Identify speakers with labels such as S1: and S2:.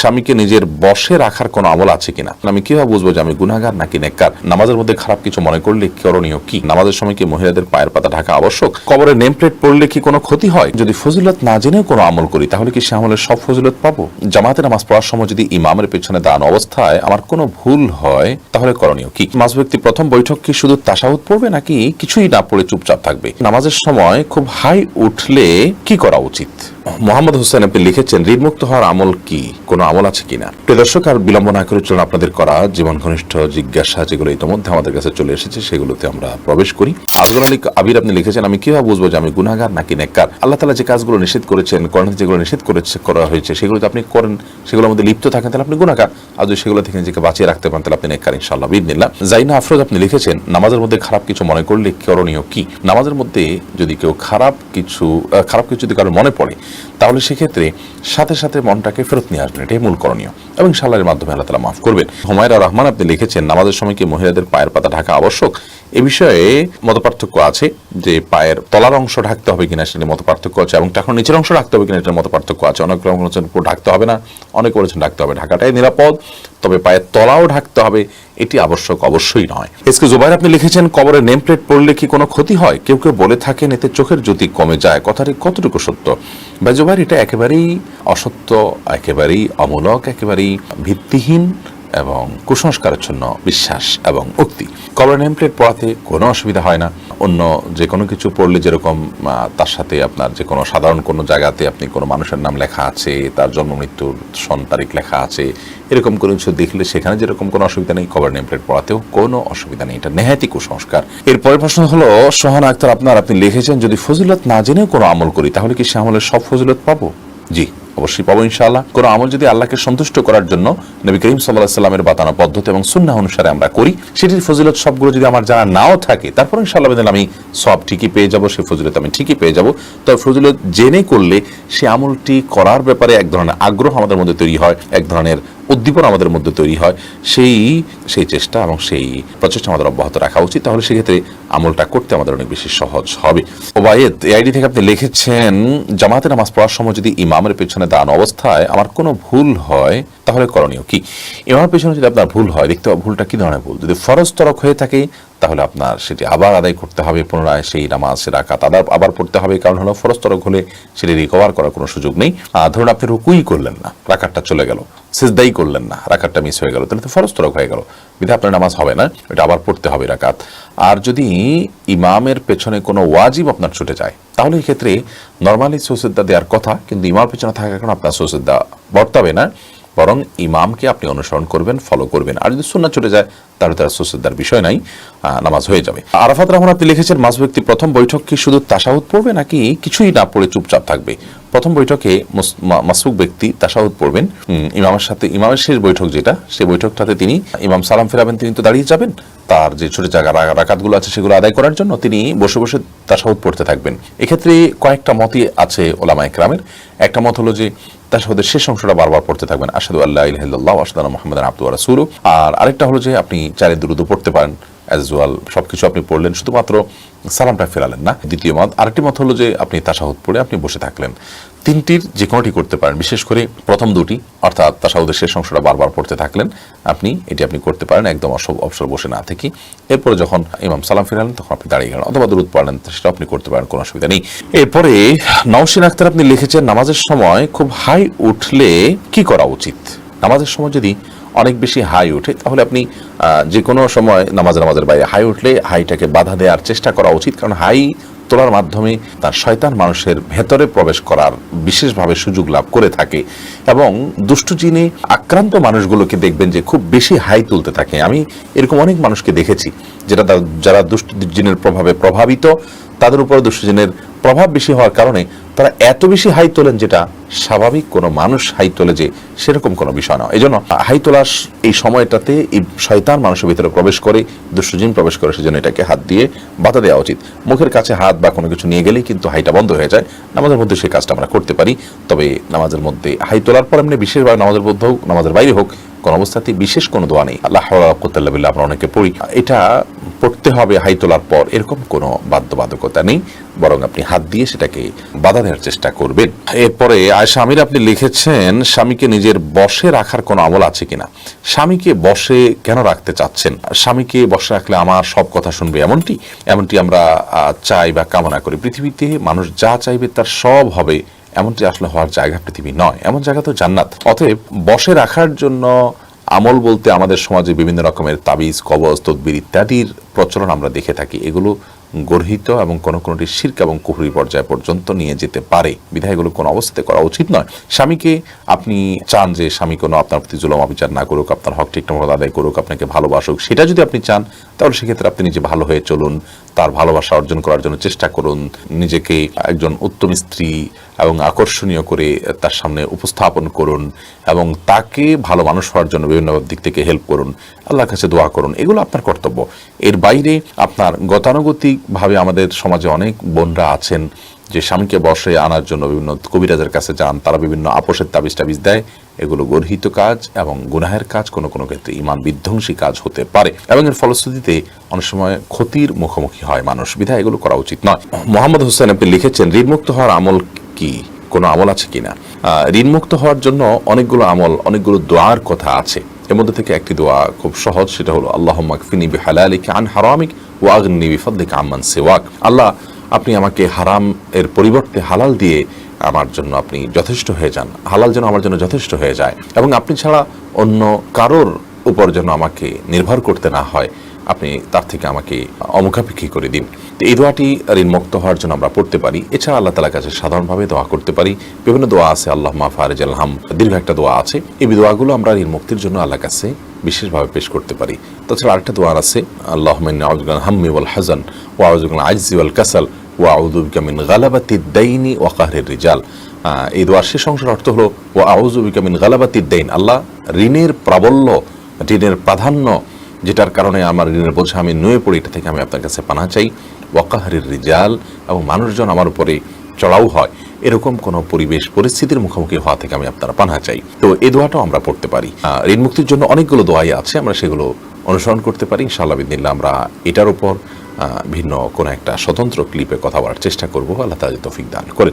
S1: স্বামীকে নিজের বশে রাখার কোনো আমল আছে কিনা? আমি কীভাবে বুঝব যে আমি গুনাগার নাকি নেককার? নামাজের মধ্যে খারাপ কিছু মনে করলে করণীয় কি? নামাজের সময় কি মহিলাদের পায়ের পাতা ঢাকা আবশ্যক? কবরে নেম প্লেট পড়লে কি কোনো ক্ষতি হয়? যদি ফজিলত না জেনেও কোনো আমল করি, তাহলে কি সে আমলের সব ফজিলত পাবো? জামাতে নামাজ পড়ার সময় যদি ইমামের পেছনে দাঁড়ানো অবস্থায় আমার কোনো ভুল হয়, তাহলে করণীয় কি? মাস ব্যক্তি প্রথম বৈঠক কি শুধু তাসাউদ পড়বে নাকি কিছুই না পড়ে চুপচাপ থাকবে? নামাজের সময় খুব হাই উঠলে কি করা উচিত? মোহাম্মদ হোসেন আপনি লিখেছেন, ঋণমুক্ত হওয়ার আমল কি? কোনো আমল আছে কিনা? প্রিয় দর্শক, আর বিলম্ব না করে চলুন আপনাদের করা জীবন ঘনিষ্ঠ জিজ্ঞাসা, যেগুলো ইতিমধ্যে আমাদের কাছে চলে এসেছে, সেগুলোতে আমরা প্রবেশ করি। আজগর আলী আবির আপনি লিখেছেন, আমি কীভাবে বুঝব যে আমি গুনাগার নাকি নেককার? আল্লাহ তালা যে কাজগুলো নিষেধ করেছেন করোনাতে যেগুলো নিষেধ করেছে, করা হয়েছে সেগুলো আপনি করেন, সেগুলোর মধ্যে লিপ্ত থাকেন, তাহলে আপনি গুনাগার আর যদি সেগুলো থেকে নিজেকে বাঁচিয়ে রাখতে পারেন, তাহলে আপনি নেককার ইনশাল্লাহ নিলাম জাইনা আফরোজ আপনি লিখেছেন, নামাজের মধ্যে খারাপ কিছু মনে করলে করণীয় কি? নামাজের মধ্যে যদি কেউ খারাপ কিছু খারাপ কিছু যদি কারোর মনে পড়ে তাহলে সেক্ষেত্রে সাথে সাথে মনটাকে ফেরত নিয়ে আসবেন। এটাই মূল করণীয়। এবং সালারের মাধ্যমে আল্লাহ তালা মাফ করবেন। হুমায়রা রহমান আপনি লিখেছেন, নামাজের সময় কি মহিলাদের পায়ের পাতা ঢাকা আবশ্যক? এ বিষয়ে মত আছে যে পায়ের তলার অংশ ঢাকতে হবে কিনা সেটা মত পার্থক্য আছে এবং তখন নিচের অংশ ঢাকতে হবে কিনা এটার মত পার্থক্য আছে। অনেক রকম ঢাকতে হবে না। অনেক বলেছেন ঢাকতে হবে। ঢাকাটাই নিরাপদ। তবে পায়ের তলাও ঢাকতে হবে, এটি আবশ্যক অবশ্যই নয়। এসকে জুবাইর, আপনি লিখেছেন কবরের নেম প্লেট পড়লে কি কোনো ক্ষতি হয়? কেউ কেউ বলে থাকেন, এতে চোখের জ্যোতি কমে যায়। কথাটি কতটুকু সত্য? ভাই জুবাইর, এটা একেবারেই অসত্য, একেবারেই অমূলক, একেবারেই ভিত্তিহীন। এবং কুসংস্কারের কুসংস্কারাচ্ছন্ন বিশ্বাস এবং উক্তি কবর নেম প্লেট পড়াতে কোনো অসুবিধা হয় না। অন্য যে কোনো কিছু পড়লে যেরকম তার সাথে আপনার যে কোনো সাধারণ কোনো জায়গাতে আপনি কোনো মানুষের নাম লেখা আছে, তার জন্ম, মৃত্যুর সন, তারিখ লেখা আছে, এরকম কোনো কিছু দেখলে সেখানে যেরকম কোনো অসুবিধা নেই কবর নেম প্লেট পড়াতেও কোনো অসুবিধা নেই। এটা নেহাতি কুসংস্কার। এর পরের প্রশ্ন হলো, সোহানা আক্তার, আপনার আপনি লিখেছেন, যদি ফজিলত না জেনেও কোনো আমল করি, তাহলে কি সে আমলের সব ফজিলত পাবো? জি। অবশ্যই পাবো ইনশাআল্লাহ। কোনো আমল যদি আল্লাহকে সন্তুষ্ট করার জন্য নবী করিম সাল্লাহ সাল্লামের বাতানো পদ্ধতি এবং সুন্না অনুসারে আমরা করি, সেটির ফজিলত সবগুলো যদি আমার জানা নাও থাকে, তারপর ইনশাআল্লাহ আমি সব ঠিকই পেয়ে যাব, সে ফজিলত আমি ঠিকই পেয়ে যাব। তবে ফজিলত জেনে করলে সে আমলটি করার ব্যাপারে এক ধরনের আগ্রহ আমাদের মধ্যে তৈরি হয়, এক ধরনের উদ্দীপনা আমাদের মধ্যে তৈরি হয়, সেই সেই চেষ্টা এবং সেই প্রচেষ্টা আমাদের অব্যাহত রাখা উচিত। তাহলে সেক্ষেত্রে আমলটা করতে আমাদের অনেক বেশি সহজ হবে। ওবায়েদ, এআইডি আইডি থেকে আপনি লিখেছেন জামাতে নামাজ পড়ার সময় যদি ইমামের পেছনে দান অবস্থায় আমার কোনো ভুল হয়, তাহলে করণীয় কি? ইমামের পেছনে যদি আপনার ভুল হয়, দেখতে ভুলটা কি ধরনের ভুল? যদি ফরজ তরক হয়ে থাকে তাহলে আপনার সেটি আবার আদায় করতে হবে পুনরায় সেই নামাজ রাকাত আবার আবার পড়তে হবে। কারণ হলো ফরজ তরক হলে সেটি রিকভার করার কোনো সুযোগ নেই। ধরুন আপনি রুকুই করলেন না, রাকাতটা চলে গেল, সিজদাই করলেন না, রাকাতটা মিস হয়ে গেল, তাহলে তো ফরজ তরক হয়ে গেল। বিধে আপনার নামাজ হবে না, এটা আবার পড়তে হবে রাকাত। আর যদি ইমামের পেছনে কোনো ওয়াজিব আপনার ছুটে যায়, তাহলে এই ক্ষেত্রে নর্মালি সুসিদ্ধা দেওয়ার কথা, কিন্তু ইমামের পেছনে থাকার কারণে আপনার সুসিদ্ধা বর্তাবে না। বরং ইমামকে আপনি অনুসরণ করবেন ফলো করবেন। আর যদি সুন্না চলে যায়, তাহলে তার সুসদার বিষয় নাই নামাজ হয়ে যাবে। আরাফাত রহমান, আপনি লিখেছেন মাস ব্যক্তি প্রথম বৈঠক কি শুধু তাসাহুদ পড়বে নাকি কিছুই না পড়ে চুপচাপ থাকবে? প্রথম বৈঠকে মাসুক ব্যক্তি তাসাহুদ পড়বেন। ইমামের সাথে, ইমামের শেষ বৈঠক যেটা সেই বৈঠকটাতে তিনি ইমাম সালাম ফেরাবেন, তিনি তো দাঁড়িয়ে যাবেন। তার যে ছোট জায়গা রাকাতগুলো আছে সেগুলো আদায় করার জন্য তিনি বসে বসে তাসাহুদ পড়তে থাকবেন। এক্ষেত্রে কয়েকটা মতই আছে ওলামা একরামের একটা মত হলো যে তাসাহুদের শেষ অংশটা বারবার পড়তে থাকবেন আসাদু আল্লাহ আসাদ মোহাম্মদ আব্দু রাসুল আর আরেকটা হলো যে, আপনি চারে দুরুদু পড়তে পারেন। অ্যাজ ওয়াল সবকিছু আপনি পড়লেন, শুধুমাত্র সালামটা ফেরালেন না। দ্বিতীয় মত, আরেকটি মত হলো যে আপনি তাসাহুদ পড়ে আপনি বসে থাকলেন। তিনটির যে কোনোটি করতে পারেন, বিশেষ করে প্রথম দুটি, অর্থাৎ তাসাহুদের শেষ অংশটা বারবার পড়তে থাকলেন, আপনি এটি আপনি করতে পারেন, একদম অসব অবসর বসে না থেকে। এরপরে যখন ইমাম সালাম ফেরালেন, তখন আপনি দাঁড়িয়ে গেলেন, অথবা দূরত পড়লেন সেটা আপনি করতে পারেন, কোনো অসুবিধা নেই। এরপরে নওশিন আক্তার আপনি লিখেছেন, নামাজের সময় খুব হাই উঠলে কি করা উচিত? নামাজের সময় যদি অনেক বেশি হাই ওঠে তাহলে আপনি যে কোনো সময় নামাজ নামাজের বাইরে হাই উঠলে হাইটাকে বাধা দেওয়ার চেষ্টা করা উচিত। কারণ হাই তোলার মাধ্যমে তার শয়তান মানুষের ভেতরে প্রবেশ করার বিশেষভাবে সুযোগ লাভ করে থাকে এবং দুষ্টু জিনে আক্রান্ত মানুষগুলোকে দেখবেন যে খুব বেশি হাই তুলতে থাকে। আমি এরকম অনেক মানুষকে দেখেছি যেটা যারা দুষ্টু জিনের প্রভাবে প্রভাবিত, তাদের উপর দুষ্টু জিনের প্রভাব বেশি হওয়ার কারণে তারা এত বেশি হাই তোলেন যেটা স্বাভাবিক কোনো মানুষ হাই তোলে যে সেরকম কোনো বিষয় নয়। এই জন্য হাই তোলার এই সময়টাতে এই শয়তান মানুষের ভিতরে প্রবেশ করে দুষ্টজিন প্রবেশ করে, সেজন্য এটাকে হাত দিয়ে বাধা দেওয়া উচিত। মুখের কাছে হাত বা কোনো কিছু নিয়ে গেলেই কিন্তু হাইটা বন্ধ হয়ে যায়। নামাজের মধ্যে সেই কাজটা আমরা করতে পারি, তবে নামাজের মধ্যে হাই তোলার পর এমনি বিশেষভাবে নামাজের মধ্যে হোক, নামাজের বাইরে হোক, কোনো অবস্থাতে বিশেষ কোনো দোয়া নেই। আল্লাহ বিল্লাহ আমরা অনেকে পড়ি। এটা পড়তে হবে হাই তোলার পর, এরকম কোনো বাধ্যবাধকতা নেই। বরং আপনি হাত দিয়ে সেটাকে বাধা দেওয়ার চেষ্টা করবেন। এরপরে আয়সা আমির আপনি লিখেছেন, স্বামীকে নিজের বশে রাখার কোনো আমল আছে কিনা? স্বামীকে বশে কেন রাখতে চাচ্ছেন? স্বামীকে বশে রাখলে আমার সব কথা শুনবে এমনটি? এমনটি আমরা চাই বা কামনা করি। পৃথিবীতে মানুষ যা চাইবে তার সব হবে। এমনটি আসলে হওয়ার জায়গা পৃথিবী নয়। এমন জায়গা তো জান্নাত। অতএব বশে রাখার জন্য আমল বলতে আমাদের সমাজে বিভিন্ন রকমের তাবিজ, কবজ, তদবির ইত্যাদির প্রচলন আমরা দেখে থাকি। এগুলো গর্হিত এবং কোনো কোনোটি শির্ক এবং কুহুরি পর্যায় পর্যন্ত নিয়ে যেতে পারে। বিধায়গুলো কোনো অবস্থাতে করা উচিত নয়। স্বামীকে আপনি চান যে স্বামী কোনো আপনার প্রতি জুলম, অবিচার না করুক, আপনার হক ঠিকঠাক মতো আদায় করুক, আপনাকে ভালোবাসুক, সেটা যদি আপনি চান, তাহলে সেক্ষেত্রে আপনি নিজে ভালো হয়ে চলুন। তার ভালোবাসা অর্জন করার জন্য চেষ্টা করুন নিজেকে একজন উত্তম স্ত্রী এবং আকর্ষণীয় করে তার সামনে উপস্থাপন করুন এবং তাকে ভালো মানুষ হওয়ার জন্য বিভিন্ন দিক থেকে হেল্প করুন। আল্লাহর কাছে দোয়া করুন। এগুলো আপনার কর্তব্য। এর বাইরে আপনার গতানুগতিকভাবে আমাদের সমাজে অনেক বোনরা আছেন। যে স্বামীকে বসে আনার জন্য বিভিন্ন কবিরাজের কাছে যান, তারা বিভিন্ন আপোষের তাবিজ টাবিজ দেয়। এগুলো গর্হিত কাজ এবং গুনাহের কাজ কোনো কোনো ক্ষেত্রে ইমান বিধ্বংসী কাজ হতে পারে এবং এর ফলশ্রুতিতে অনেক সময় ক্ষতির মুখোমুখি হয় মানুষ। বিধায় এগুলো করা উচিত নয়। মোহাম্মদ হোসেন আপনি লিখেছেন, ঋণমুক্ত হওয়ার আমল কি? কোনো আমল আছে কিনা? ঋণমুক্ত হওয়ার জন্য অনেকগুলো আমল, অনেকগুলো দোয়ার কথা আছে। এর মধ্যে থেকে একটি দোয়া খুব সহজ, সেটা হলো আল্লাহ আন হারামিক ও আগনি বিফদ্দিকা আম্মান সেওয়াক। আল্লাহ আপনি আমাকে হারাম এর পরিবর্তে হালাল দিয়ে আমার জন্য আপনি যথেষ্ট হয়ে যান। হালাল যেন আমার জন্য যথেষ্ট হয়ে যায়। এবং আপনি ছাড়া অন্য কারোর উপর যেন আমাকে নির্ভর করতে না হয়। আপনি তার থেকে আমাকে অমুখাপেক্ষী করে দিন। তো এই দোয়াটি ঋণমুক্ত হওয়ার জন্য আমরা পড়তে পারি। এছাড়া আল্লাহ তালার কাছে সাধারণভাবে দোয়া করতে পারি। বিভিন্ন দোয়া আছে আল্লাহ মা ফারেজ আলহাম দীর্ঘ একটা দোয়া আছে। এই দোয়াগুলো আমরা ঋণ মুক্তির জন্য আল্লাহর কাছে বিশেষভাবে পেশ করতে পারি। তাছাড়া আরেকটা দোয়া আছে আল্লাহ হাম্মি ওয়াল হাজান ওয়াউজুল আইজি ওয়াল কাসাল ওয়াউদুবিকা মিন গালাবাতি দাইনি ওয়াকাহের রিজাল। এই দোয়ার শেষ অংশের অর্থ হলো ও আউজুবিকা গালাবাতি দাইন। আল্লাহ ঋণের প্রাবল্য, ঋণের প্রাধান্য যেটার কারণে আমার ঋণের বোঝা আমি নুয়ে পড়ি এটা থেকে আমি আপনার কাছে পানা চাই। ওয়াকাহারের রিজাল এবং মানুষজন আমার উপরে চড়াও হয়। এরকম কোনো পরিবেশ, পরিস্থিতির মুখোমুখি হওয়া থেকে আমি আপনারা পানা চাই। তো এই দোয়াটাও আমরা পড়তে পারি। ঋণ মুক্তির জন্য অনেকগুলো দোয়াই আছে, আমরা সেগুলো অনুসরণ করতে পারি। ইনশাআল্লাহ আমরা এটার উপর ভিন্ন কোনো একটা স্বতন্ত্র ক্লিপে কথা বলার চেষ্টা করব। আল্লাহ তাদের তৌফিক দান করেন